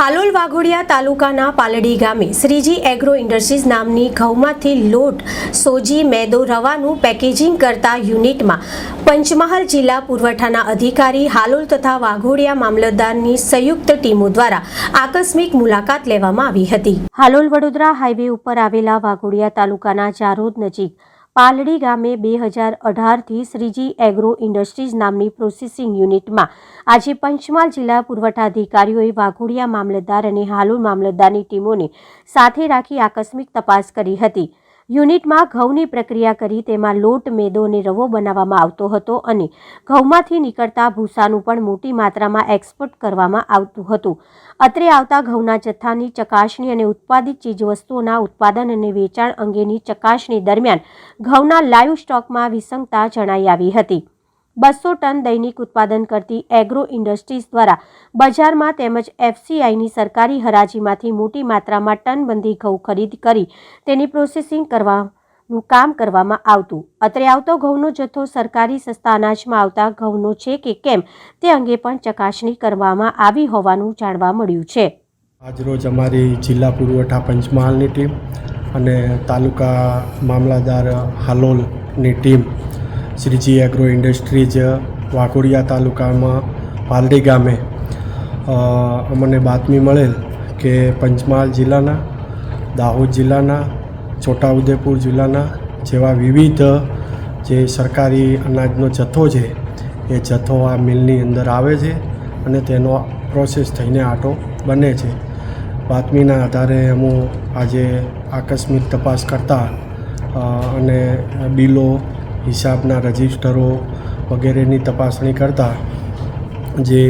હાલોલ વાઘોડિયા તાલુકાના પાલડી ગામે Shriji agro industries નામની ઘઉંમાંથી લોટ, સોજી, મેદો રવાનું પેકેજિંગ કરતા યુનિટમાં પંચમહાલ જિલ્લા પુરવઠાના અધિકારી હાલોલ તથા વાઘોડિયા મામલતદારની સંયુક્ત ટીમો દ્વારા આકસ્મિક મુલાકાત લેવામાં આવી હતી. હાલોલ વડોદરા હાઈવે ઉપર આવેલા વાઘોડિયા તાલુકાના જારોદ નજીક પાલડી ગામે બે હજાર અઢારથી શ્રીજી એગ્રો ઇન્ડસ્ટ્રીઝ નામની પ્રોસેસિંગ યુનિટમાં આજે પંચમહાલ જિલ્લા પુરવઠા અધિકારીઓએ વાઘોડિયા મામલતદાર અને હાલોલ મામલતદારની ટીમોને સાથે રાખી આકસ્મિક તપાસ કરી હતી. યુનિટમાં ઘઉંની પ્રક્રિયા કરી તેમાં લોટ, મેદો અને રવો બનાવવામાં આવતો હતો અને ઘઉંમાંથી નીકળતા ભૂસાનું પણ મોટી માત્રામાં એક્સપોર્ટ કરવામાં આવતું હતું. અત્રે આવતા ઘઉંના જથ્થાની ચકાસણી અને ઉત્પાદિત ચીજવસ્તુઓના ઉત્પાદન અને વેચાણ અંગેની ચકાસણી દરમિયાન ઘઉંના લાઈવ સ્ટોકમાં વિસંગતા જણાઈ આવી હતી. બસો ટન દૈનિક ઉત્પાદન કરતી એગ્રો ઇન્ડસ્ટ્રીઝ દ્વારા બજારમાં તેમજ એફસીઆઈની સરકારી હરાજીમાંથી મોટી માત્રામાં ટનબંધી ઘઉં ખરીદ કરી તેની પ્રોસેસિંગ કરવાનું કામ કરવામાં આવતું. અત્રે આવતો ઘઉંનો જથ્થો સરકારી સસ્તા અનાજમાં આવતા ઘઉંનો છે કે કેમ તે અંગે પણ ચકાસણી કરવામાં આવી હોવાનું જાણવા મળ્યું છે. આજરોજ અમારી જિલ્લા પુરવઠા પંચમહાલની ટીમ અને તાલુકા મામલાદાર હાલોલની team Shreeji agro industries Vaghodiya તાલુકામાં પાલડી ગામે અમને બાતમી મળેલ કે પંચમહાલ જિલ્લાના, દાહોદ જિલ્લાના, છોટાઉદેપુર જિલ્લાના જેવા વિવિધ જે સરકારી અનાજનો જથ્થો છે, એ જથ્થો આ મિલની અંદર આવે છે અને તેનો પ્રોસેસ થઈને આટો બને છે. બાતમીના આધારે હું આજે આકસ્મિક તપાસ કરતા અને બિલો હિસાબના રજિસ્ટરો વગેરેની તપાસણી કરતાં જે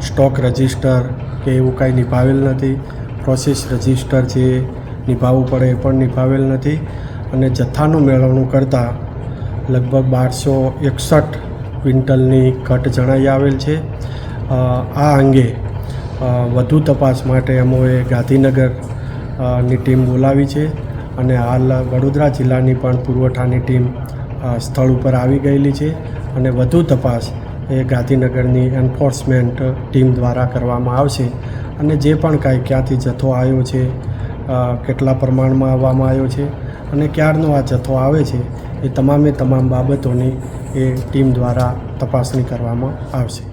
સ્ટોક રજિસ્ટર કે એવું કાંઈ નિભાવેલ નથી, પ્રોસેસ રજિસ્ટર જે નિભાવવું પડે એ પણ નિભાવેલ નથી અને જથ્થાનું મેળવણું કરતાં લગભગ બારસો એકસઠ ક્વિન્ટલની ઘટ જણાઈ આવેલ છે. આ અંગે વધુ તપાસ માટે અમોએ ગાંધીનગરની ટીમ બોલાવી છે અને હાલ વડોદરા જિલ્લાની પણ પુરવઠાની ટીમ સ્થળ ઉપર આવી ગયેલી છે અને વધુ તપાસ એ ગાંધીનગરની એન્ફોર્સમેન્ટ ટીમ દ્વારા કરવામાં આવશે. અને જે પણ કાંઈ ક્યાંથી જથ્થો આવ્યો છે કેટલા પ્રમાણમાં આવવામાં આવ્યો છે અને ક્યારનો આ જથ્થો આવે છે, એ તમામે તમામ બાબતોની એ ટીમ દ્વારા તપાસણી કરવામાં આવશે.